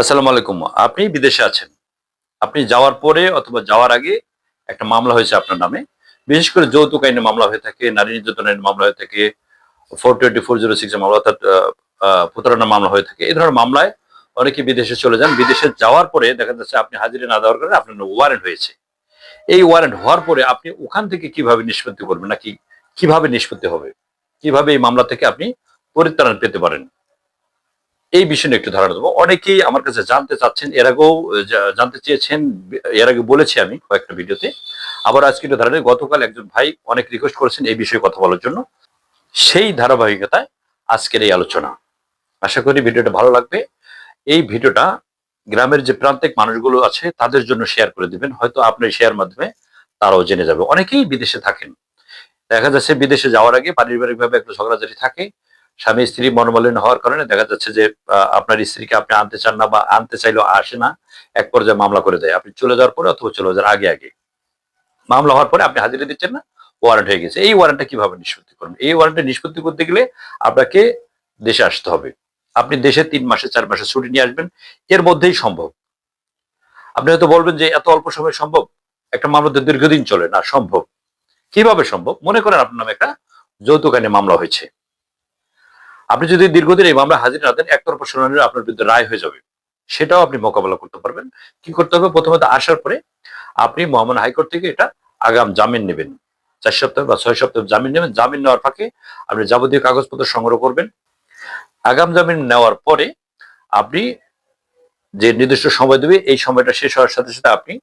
আসসালামু আলাইকুম। আপনি বিদেশে আছেন। আপনি যাওয়ার পরে অথবা যাওয়ার আগে একটা মামলা হয়েছে আপনার নামে। বিশেষ করে যৌতুক আইনে মামলা হয়ে থাকে, নারী নির্যাতন আইনে মামলা হয়ে থাকে four twenty four zero six মামলা, অর্থাৎ প্রতারণা মামলা হয়ে থাকে। এই ধরনের মামলায় অনেকে বিদেশে চলে যান। বিদেশে যাওয়ার পরে দেখা যাচ্ছে আপনি হাজিরে না দেওয়ার কারণে আপনার ওয়ারেন্ট হয়েছে। এই ওয়ারেন্ট হওয়ার পরে আপনি ওখান থেকে কীভাবে নিষ্পত্তি করবেন? নাকি কীভাবে নিষ্পত্তি হবে? কীভাবে এই মামলা থেকে আপনি পরিত্রাণ পেতে পারেন? এই বিষয় একটু ধারণা দেবো। অনেকেই আমার কাছে জানতে চাচ্ছেন, এর আগেও জানতে চেয়েছেন, এর আগে বলেছি আমি কয়েকটা ভিডিওতে। আবার আজকে একটু ধারণা গতকাল একজন ভাই অনেক রিকোয়েস্ট করেছেন এই বিষয়ে কথা বলার জন্য। সেই ধারাবাহিকতায় আজকের এই আলোচনা। আশা করি ভিডিওটা ভালো লাগবে। এই ভিডিওটা গ্রামের যে প্রান্তিক মানুষগুলো আছে, তাদের জন্য শেয়ার করে দিবেন। হয়তো আপনার শেয়ার মাধ্যমে তারাও জেনে যাবে। অনেকেই বিদেশে থাকেন। দেখা যাচ্ছে বিদেশে যাওয়ার আগে পারিবারিকভাবে একটু ঝগড়াঝাটি থাকে। স্বামী স্ত্রী মনোমালিন্য হওয়ার কারণে দেখা যাচ্ছে যে আপনার স্ত্রীকে আপনি আনতে চান না বা আনতে চাইলেও আসে না, এক পর্যায়ে মামলা করে দেয়। আপনি চলে যাওয়ার পরে অথবা চলে যাওয়ার আগে আগে। মামলা হওয়ার পরে আপনি হাজিরা দিচ্ছেন না ওয়ারেন্ট হয়ে গেছে। এই ওয়ারেন্টটা কীভাবে নিষ্পত্তি করবেন? এই ওয়ারেন্টটা নিষ্পত্তি করতে গেলে আপনাকে দেশে আসতে হবে। আপনি দেশে তিন মাসে, চার মাসে ছুটি নিয়ে আসবেন। এর মধ্যেই সম্ভব। আপনি হয়তো বলবেন যে, এত অল্প সময় সম্ভব? একটা মামলা তো দীর্ঘদিন চলে। না, সম্ভব। কীভাবে সম্ভব? মনে করেন আপনার নামে একটা যৌতুক আইনে মামলা হয়েছে। আপনি যদি দীর্ঘদিন এই মামলা হাজির না দেন একতরফা শুনানির আপনার বিরুদ্ধে রায় হয়ে যাবে। সেটাও আপনি মোকাবেলা করতে পারবেন। কি করতে হবে? প্রথমত আসার পরে আপনি মহামান হাইকোর্ট থেকে এটা আগাম জামিন নেবেন। চার সপ্তাহ বা ছয় সপ্তাহ জামিন নেবেন। জামিন নেওয়ার ফাঁকে আপনি যাবতীয় কাগজপত্র সংগ্রহ করবেন। আগাম জামিন নেওয়ার পরে আপনি যে নির্দিষ্ট সময় দেবে, এই সময়টা শেষ হওয়ার সাথে সাথে আপনি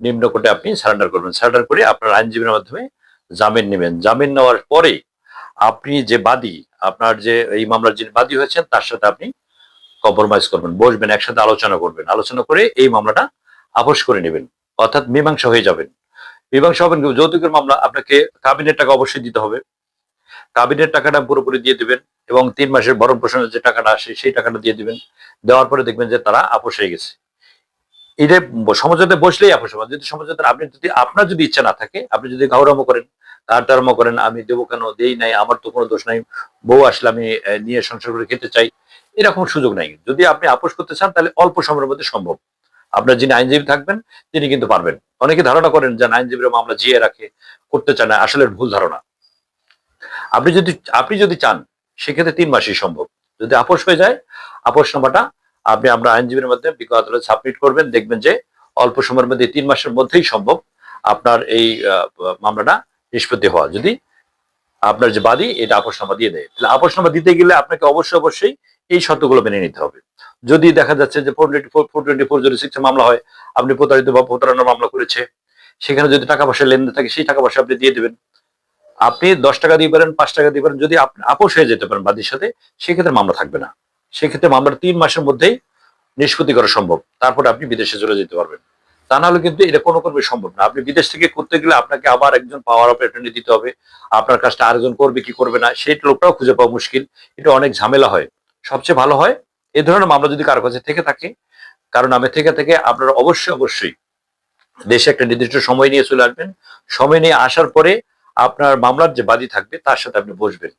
নিম্ন কোর্টে আপনি সারেন্ডার করবেন। সারেন্ডার করে আপনার আইনজীবীর মাধ্যমে জামিন নেবেন। জামিন নেওয়ার পরে আপনি যে বাদী, আপনার যে এই মামলার যিনি বাদী হয়েছেন, তার সাথে আপনি কম্প্রোমাইজ করবেন, বসবেন, একসাথে আলোচনা করবেন। আলোচনা করে এই মামলাটা আপোষ করে নেবেন, অর্থাৎ মীমাংসা হয়ে যাবেন। মীমাংসা হবেন যৌতুকের মামলা, আপনাকে কাবিনের টাকা অবশ্যই দিতে হবে। কাবিনের টাকাটা পুরোপুরি দিয়ে দিবেন এবং তিন মাসের বরণ পোষণের যে টাকাটা আসে, সেই টাকাটা দিয়ে দিবেন। দেওয়ার পরে দেখবেন যে তারা আপোষ হয়ে গেছে। এটা সমঝোতে বসলেই আপোষ হবে যদি সমঝোতে আপনি যদি, আপনার যদি ইচ্ছা না থাকে, আপনি যদি গাউরাম করেন তারটার্ম করেন, আমি দেবো কেন, দেই নাই, আমার তো কোনো দোষ নাই, বউ আসলে আমি নিয়ে সংসার করে খেতে চাই, এরকম সুযোগ নাই। যদি আপনি আপোষ করতে চান, তাহলে অল্প সময়ের মধ্যে সম্ভব। আপনার যিনি আইনজীবী থাকবেন, তিনি কিন্তু পারবেন। অনেকে ধারণা করেন যে আইনজীবীরা মামলা জিয়ে রাখে, করতে চায় না, আসলে ভুল ধারণা। আপনি যদি আপনি যদি চান, সেক্ষেত্রে তিন মাসই সম্ভব। যদি আপোষ হয়ে যায় আপোষনামাটা আপনি আমরা আইনজীবীর মাধ্যমে বিজ্ঞ আদালতে সাবমিট করবেন, দেখবেন যে অল্প সময়ের মধ্যে, তিন মাসের মধ্যেই সম্ভব আপনার এই মামলাটা নিষ্পত্তি হওয়া। যদি আপনার যে বাদী, এটা আপোষনামা দিয়ে দেয়। তাহলে আপোষনামা দিতে গেলে আপনাকে অবশ্যই অবশ্যই এই শর্তগুলো মেনে নিতে হবে। যদি দেখা যাচ্ছে যে four twenty four four twenty four zero six মামলা হয়, আপনি প্রতারিত বা প্রতারণার মামলা করেছে, সেখানে যদি টাকা পয়সা লেনদেন থাকে, সেই টাকা পয়সা আপনি দিয়ে দেবেন। আপনি দশ টাকা দিয়ে পারেন, পাঁচ টাকা দিয়ে পারেন, যদি আপনি আপোষ হয়ে যেতে পারেন বাদীর সাথে, সেক্ষেত্রে মামলা থাকবে না। সেক্ষেত্রে মামলার তিন মাসের মধ্যেই নিষ্পত্তি করা সম্ভব। তারপর আপনি বিদেশে চলে যেতে পারবেন। তা নাহলে কিন্তু এটা কোনো করবে সম্ভব না। আপনি বিদেশ থেকে করতে গেলে আপনাকে আবার একজন পাওয়ার অফ অ্যাটর্নি দিতে হবে। আপনার কাজটা আরেকজন করবে কি করবে না, সেই লোকটাও খুঁজে পাওয়া মুশকিল। এটা অনেক ঝামেলা হয়। সবচেয়ে ভালো হয় এই ধরনের মামলা যদি কারও কাছে থেকে থাকে কারণ আমি থেকে থেকে, আপনারা অবশ্যই অবশ্যই দেশে একটা নির্দিষ্ট সময় নিয়ে চলে আসবেন। সময় নিয়ে আসার পরে আপনার মামলার যে বাদী থাকবে, তার সাথে আপনি বসবেন।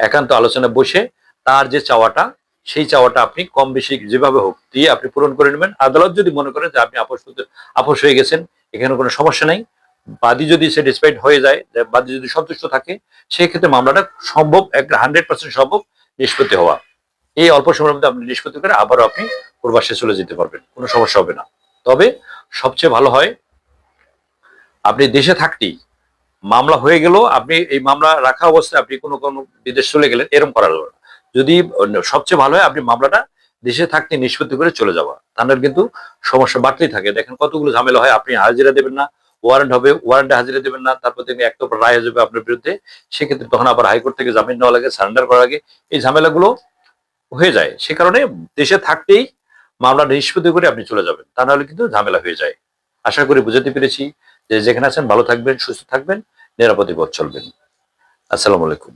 একান্ত আলোচনা বসে তার যে চাওয়াটা সেই চাওয়াটা আপনি কম বেশি যেভাবে হোক দিয়ে আপনি পূরণ করে নেবেন। আদালত যদি মনে করেন যে আপনি আপোষ আপোষ হয়ে গেছেন এখানে কোনো সমস্যা নাই। বাদী যদি স্যাটিসফাইড হয়ে যায় বাদী যদি সন্তুষ্ট থাকে, সেক্ষেত্রে মামলাটা সম্ভব, একটা হান্ড্রেড পার্সেন্ট সম্ভব নিষ্পত্তি হওয়া। এই অল্প সময়ের মধ্যে আপনি নিষ্পত্তি করে আবারও আপনি প্রবাসে চলে যেতে পারবেন, কোনো সমস্যা হবে না। তবে সবচেয়ে ভালো হয়, আপনি দেশে থাকতেই মামলা হয়ে গেল আপনি এই মামলা রাখা অবস্থায় আপনি কোনো কোনো বিদেশ চলে গেলেন এরকম করা যাবে যদি সবচেয়ে ভালো হয়, আপনি মামলাটা দেশে থাকতে নিষ্পত্তি করে চলে যাওয়া। তাহলে কিন্তু সমস্যা বাড়তেই থাকে। দেখেন কতগুলো ঝামেলা হয়, আপনি হাজিরা দেবেন না ওয়ারেন্ট হবে ওয়ারেন্টে হাজিরা দেবেন না, তারপর দেখবেন একটা রায় হয়ে যাবে আপনার বিরুদ্ধে। সেক্ষেত্রে তখন আবার হাইকোর্ট থেকে জামিন নেওয়া লাগে সারেন্ডার করা লাগে এই ঝামেলাগুলো হয়ে যায়। সে কারণে দেশে থাকতেই মামলা নিষ্পত্তি করে আপনি চলে যাবেন। তা নাহলে কিন্তু ঝামেলা হয়ে যায়। আশা করি বুঝাতে পেরেছি যে যেখানে আছেন, ভালো থাকবেন, সুস্থ থাকবেন, নিরাপদে পথ চলবেন। আসসালামু আলাইকুম।